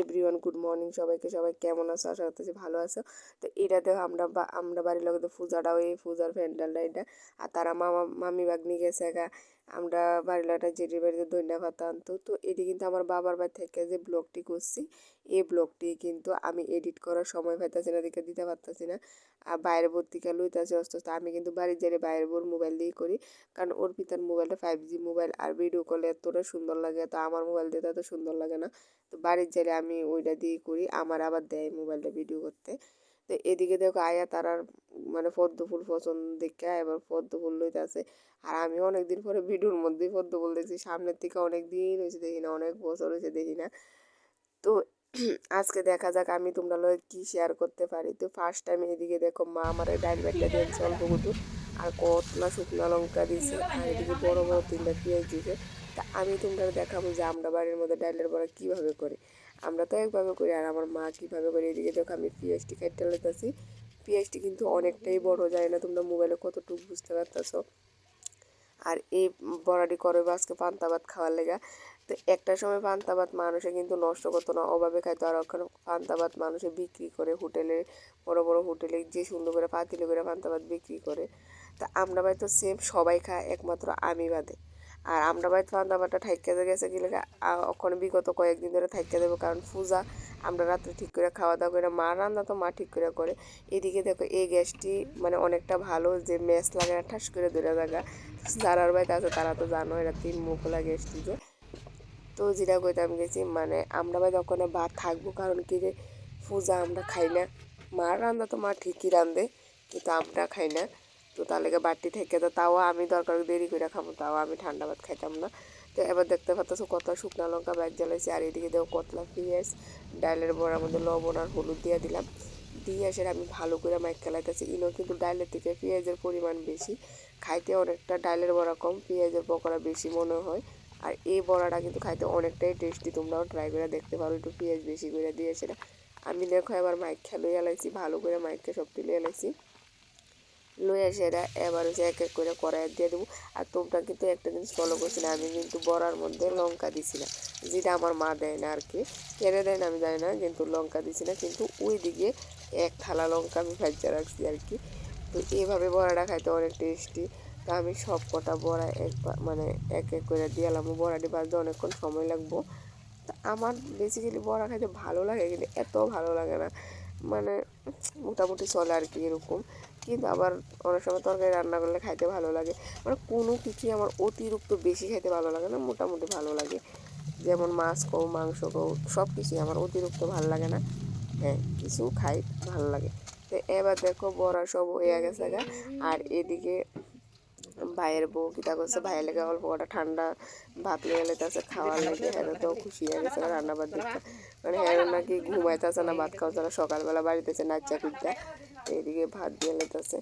Everyone good morning সবাইকে। সবাই কেমন আছো? আশা করতেছি ভালো আছো। তো এটাতে আমরা আমরা বাড়ির লোকের পূজাটা ওই পূজার প্যান্ডেলটা এটা। আর তারা মামা মামি বাগনি গেছে একা আমরা বাড়ির লোকটা জেঠির বাড়িতে ভাত আনতো। তো এটি কিন্তু আমার বাবার বাড়ি থেকে যে ব্লগটি করছি, এই ব্লগটি কিন্তু আমি এডিট করার সময় পাইতেছি না, দেখে দিতে পারতেছি না। আর বাইরের বোর থেকে লইতেছে অস্ত অস্ত আমি কিন্তু বাড়ির যাই বাইরের বোর মোবাইল দিয়েই করি। কারণ ওর পিতার মোবাইলটা ফাইভ জি মোবাইল আর ভিডিও কলে এতটা সুন্দর লাগে। তো আমার মোবাইল দিয়ে তো এত সুন্দর লাগে না। তো বাড়ির যাইলে আমি ওইটা দিয়ে করি। আমার আবার দেয় মোবাইলটা ভিডিও করতে। তো এদিকে দেখো আয়া তারার মানে পদ্ম ফুল পছন্দ দেখে এবার পদ্ম ফুল লইতে আছে আর আমি অনেকদিন পরে ভিডিওর মধ্যেই পদ্ম ফুল দেখছি। সামনের থেকে অনেক দিন হয়েছে দেখি না, অনেক বছর হয়েছে দেখি না। তো আজকে দেখা যাক আমি তোমরা লোক কি শেয়ার করতে পারি। তো ফার্স্ট টাইম এদিকে দেখো মা আমার ডাইল ব্যাগটা দিয়েছে অল্প কুটু আর কতলা শুকনো লঙ্কা দিয়েছে আর এদিকে বড় বড় তিনটা পেঁয়াজ দিয়েছে তা আমি তোমরা দেখাবো যে আমরা বাড়ির মধ্যে ডাইলের বড়া কীভাবে করি। আমরা তো একভাবে করি আর আমার মা কীভাবে করি। এদিকে দেখো আমি পেঁয়াজটি খাইতে লেতেছি পেঁয়াজটি কিন্তু অনেকটাই বড় যায় না তোমরা মোবাইলে কতটুকু বুঝতে পারতেছো। আর এই বড়াটি করে আজকে পান্তা ভাত খাওয়ার লেগা। তো একটা সময় পান্তা ভাত মানুষে কিন্তু নষ্ট করতো না, অভাবে খাইতো। আর ওখানে পান্তা ভাত মানুষে বিক্রি করে হোটেলে বড় বড় হোটেলে যে সুন্দর করে পাতিলে করে পান্তা ভাত বিক্রি করে। তা আমরা হয়তো সেম সবাই খায়, একমাত্র আমি বাদে। আর আমরা বাড়িতে পান্তা ভাতটা ঠাইকা গেছে গেলে ওখানে বিগত কয়েকদিন ধরে থাইকা দেবো। কারণ পূজা, আমরা রাত্রে ঠিক করে খাওয়া দাওয়া করে মা রান্না তো মা ঠিক করে করে। এদিকে দেখো, এই গ্যাসটি মানে অনেকটা ভালো যে ম্যাচ লাগে না, ঠাস করে ধরে জায়গা যারার বাড়িতে আছে তারা তো জানো এটা তিন মুখলা গ্যাসটি যে। তো যেটা কইতাম গেছি মানে আমরা বাড়িতে ওখানে ভাত থাকব, কারণ কি যে পূজা আমরা খাই না। মার রান্না তো মা ঠিকই রান্ধে কিন্তু আমরা খাই না। তো তার লেগে বাড়তি থেকে তো তাও আমি দরকার দেরি করে খাব, তাও আমি ঠান্ডা ভাত খাইতাম না। তো এবার দেখতে পাচ্ছ কত শুকনো লঙ্কা ব্যাগ জ্বালাইছি, আর এদিকে দেখো কতলা পেঁয়াজ ডালের বড়ার মধ্যে লবণ আর হলুদ দিয়ে দিলাম। দিয়ে এসে আমি ভালো করে মাইক খেলাইতেছি। ইনো কিন্তু ডালের থেকে পেঁয়াজের পরিমাণ বেশি, খাইতে অনেকটা ডালের বড়া কম, পেঁয়াজের পকোড়া বেশি মনে হয়। আর এই বড়াটা কিন্তু খাইতে অনেকটাই টেস্টি, তোমরাও ট্রাই করে দেখতে পারো, একটু পেঁয়াজ বেশি করে দিয়েছে আমি দেখো এবার মাইক খেলো এলাইছি, ভালো করে মাইককে সব তুলে এলাইছি। লইয়া সেটা এবার হচ্ছে এক এক করে কড়াইয়ে দিয়ে দেবো। আর তোমরা কিন্তু একটা জিনিস ফলো করছি না, আমি কিন্তু বড়ার মধ্যে লঙ্কা দিছি না। যেটা আমার মা দেয় না আর কি কেড়ে দেয় না আমি জানি না, কিন্তু লঙ্কা দিছি না। কিন্তু ওই দিকে এক থালা লঙ্কা আমি ভাজা রাখছি আর কি তো এইভাবে বড়াটা খাইতে অনেক টেস্টি তা আমি সব কটা বড়া একবার মানে এক এক করে দিয়ে এলাম। বড়াটি ভাজতে অনেকক্ষণ সময় লাগবো। তা আমার বেসিক্যালি বড়া খাইতে ভালো লাগে, কিন্তু এত ভালো লাগে না। মানে মোটামুটি চলে আর কি এরকম। কিন্তু আবার অনেক সময় তরকারি রান্না করলে খাইতে ভালো লাগে। মানে কোনো কিছুই আমার অতিরিক্ত বেশি খাইতে ভালো লাগে না, মোটামুটি ভালো লাগে। যেমন মাছ কৌ মাংস কৌ সব কিছুই আমার অতিরিক্ত ভালো লাগে না। হ্যাঁ কিছু খাই ভালো লাগে। তো এবার দেখো বড়া সব হয়ে গেছে গা। আর এদিকে ভাইয়ের বউ কিতা করছে, ভাইয়ের লেগে অল্প কটা ঠান্ডা ভাত লেগে লেতেছে খাওয়ার লাগে হ্যাঁ তো খুশি হয়ে গেছে রান্না বাদ দিতে মানে হ্যাঁ নাকি ঘুমাইতেছে না ভাত খাওয়া সকালবেলা বাড়িতেছে নাচা কুচা এইদিকে ভাত দিয়ে লেতেছে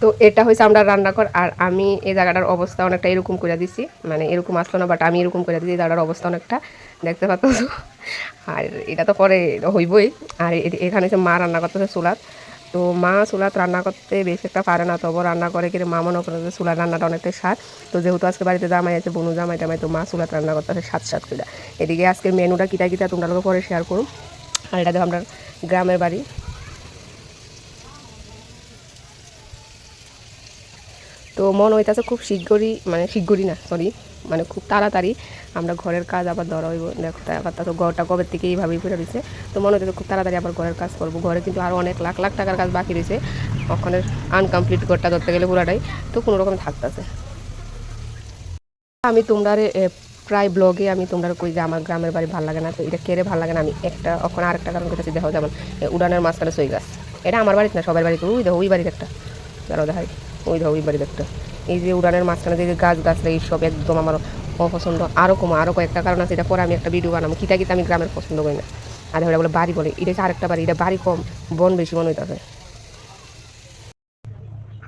তো এটা হয়েছে আমরা রান্নাঘর, আর আমি এই জায়গাটার অবস্থা অনেকটা এরকম করে দিছি। মানে এরকম আসতো না বাট আমি এরকম করে দিছি, এই জায়গাটার অবস্থা অনেকটা দেখতে পাচ্ছ। আর এটা তো পরে হইবই। আর এখানে হচ্ছে মা রান্না করতেছে চুলাত। তো মা চুলাত রান্না করতে বেশি একটা পারে না তবু রান্না করে কিন্তু মা মনে করে চুলার রান্নাটা অনেকটাই স্বাদ। তো যেহেতু আজকে বাড়িতে জামাই আছে বনু জামাই টামাই তো মা চুলাত রান্না করতেছে স্বাদ স্বাদ করে এদিকে আজকের মেনুটা কিটা কিটা তোমরা পরে শেয়ার করুন আর এটা দেখো আমরা গ্রামের বাড়ি। তো মনে হইতেছে খুব শীঘ্রই মানে শীঘ্রই না সরি মানে খুব তাড়াতাড়ি আমরা ঘরের কাজ আবার ধরা হইব। দেখো আবার তো ঘরটা কবে থেকে এইভাবেই পড়ে রয়েছে তো মনে হচ্ছে খুব তাড়াতাড়ি আবার ঘরের কাজ করব। ঘরে কিন্তু আরও অনেক লাখ লাখ টাকার কাজ বাকি রয়েছে ওখানে আনকমপ্লিট ঘরটা ধরতে গেলে পুরাটাই। তো কোনো রকম থাকতেছে। আমি তোমরা প্রায় ব্লগে আমি তোমরা কই যে আমার গ্রামের বাড়ি ভালো লাগে না, তো এটা কেড়ে ভালো লাগে না, আমি একটা, ওখানে আরেকটা কারণ করতেছি দেখো যেমন উড়ানের মাঝখানে সই গাছ। এটা আমার বাড়িতে না, সবার বাড়িতে, ওই দেখো, ওই বাড়ির একটা। দাঁড়াও দেখাই। ওই দেখো ওই বাড়িতে একটা এই যে উড়ানের মাঝখানে যে গাছ গাছরা এইসব একদম আমার অপছন্দ। আরও কম আরও কয়েকটা কারণ আছে, এটা পরে আমি একটা ভিডিও বানাবো। কিতা কিতা আমি গ্রামের পছন্দ করি না। আর ওরা বলে বাড়ি বলে, এটা হচ্ছে আরেকটা বাড়ি, এটা বাড়ি কম, বন বেশি মনে হইতেছে।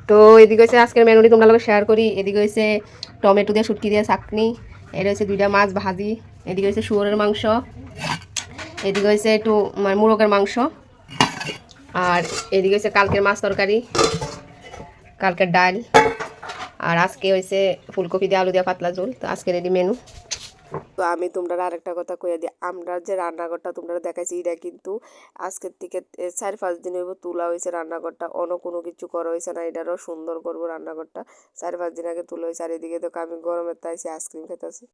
তো এদিকে হচ্ছে আজকের মেনুটি তোমরা লোক শেয়ার করি। এদিকে হচ্ছে টমেটো দিয়ে শুটকি দিয়ে চাটনি, এটা হচ্ছে দুইটা মাছ ভাজি। এদিকে হচ্ছে শুয়োরের মাংস, এদিকে হচ্ছে একটু মানে মুরগের মাংস। আর এদিকে হচ্ছে কালকের মাছ তরকারি। কালকের ডাল, আর আজকে হয়েছে ফুলকপি দিয়ে আলু দিয়ে পাতলা ঝোল, তো আজকে রেডি মেনু তো আমি তোমরা আরেকটা কথা কইয়া দিই আমরা যে রান্নাঘরটা তোমরা দেখাইছি, এটা কিন্তু আজকের থেকে চার পাঁচ দিন হইব তোলা হয়েছে রান্নাঘরটা অন্য কোনো কিছু করা হয়েছে না, এটারও সুন্দর করব রান্নাঘরটা। চার পাঁচ দিন আগে তোলা হয়েছে আর এদিকে তো আমি গরমের তাইছি, আইসক্রিম খেতেছি